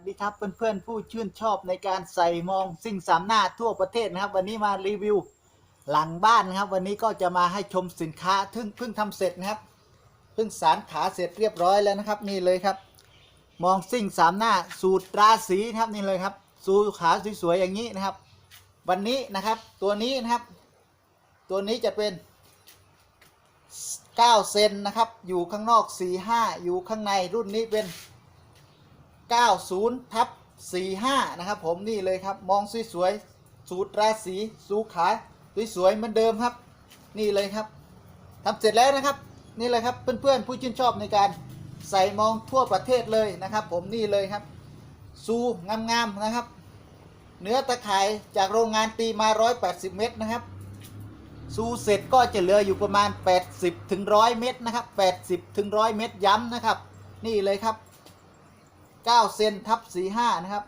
สดีครับเพื่อนๆผู้ชื่นชอบในการใส่มองสิ่งสามหน้าทั่วประเทศนะครับ วันนี้มารีวิวหลังบ้านนะครับ วันนี้ก็จะมาให้ชมสินค้าทึ่งเพิ่งทำเสร็จนะครับเพิ่งสารขาเสร็จเรียบร้อยแล้วนะครับ นี่เลยครับ มองสิ่งสามหน้าสูตรราศีนะครับนี่เลยครับ สูตรขาสวยๆอย่างนี้นะครับ วันนี้นะครับตัวนี้นะครับ ตัวนี้จะเป็น9เซนนะครับ อยู่ข้างนอก 45 อยู่ข้างในรุ่นนี้เป็น 90ทับ45 นะครับผมนี่เลยครับมองสวยๆสูตรราศีสูขาสวยๆเหมือนเดิมครับ นี่เลยครับทำเสร็จแล้วนะครับ นี่เลยครับเพื่อนๆผู้ชื่นชอบในการใส่มองทั่วประเทศเลยนะครับ ผมนี่เลยครับซูงามๆนะครับ เนื้อตะข่ายจากโรงงานตีมา 180 เม็ดนะครับซูเสร็จก็จะเหลืออยู่ประมาณ 80ถึง100 เม็ดนะครับ 80ถึง100 เม็ดย้ำนะครับ นี่เลยครับ 9เซนทับ45นะครับ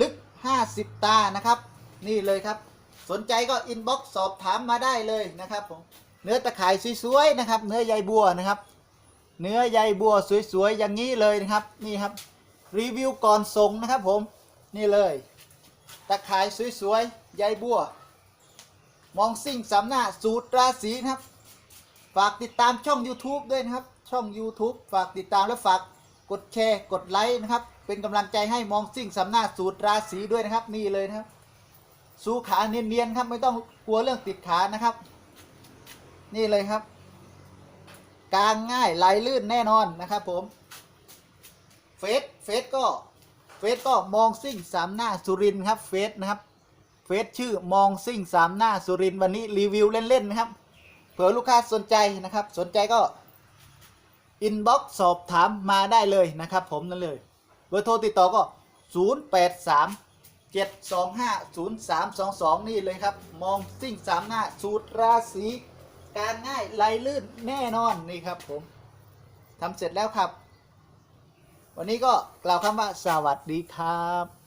ลึก 50 ตานะครับ นี่เลยครับ สนใจก็อินบ็อกซ์สอบถามมาได้เลยนะครับผมเนื้อตะข่ายสวยๆนะครับ เนื้อใยบัวนะครับ เนื้อใยบัวสวยๆอย่างนี้เลยนะครับ นี่ครับ รีวิวก่อนส่งนะครับผม นี่เลย ตะข่ายสวยๆใยบัว มองซิ่งสามหน้าสูตรราศีนะครับ ฝากติดตามช่อง YouTube ด้วยนะครับ ช่อง YouTube ฝากติดตามและฝาก กดแชร์กดไลค์นะครับ เป็นกำลังใจให้มองซิ่งสามหน้าสูตรราศีด้วยนะครับ นี่เลยนะครับ สูขาเนียนๆครับ ไม่ต้องกลัวเรื่องติดขานะครับ นี่เลยครับกางง่ายไหลลื่นแน่นอนนะครับผมเฟซเฟซก็เฟซก็มองซิ่งสามหน้าสุรินครับเฟซนะครับเฟซชื่อมองซิ่งสามหน้าสุรินวันนี้รีวิวเล่นๆนะครับเผื่อลูกค้าสนใจนะครับ สนใจก็ อินบ็อกซ์สอบถามมาได้เลยนะครับผมนั่นเลยเบอร์โทรติดต่อก็ 0 8 3 7 2 5 0 3 2 2 นี่เลยครับ มองซิ่งสามหน้าสูตรราศีการง่ายไหลลื่นแน่นอนนี่ครับผมทำเสร็จแล้วครับ วันนี้ก็กล่าวคำว่าสวัสดีครับ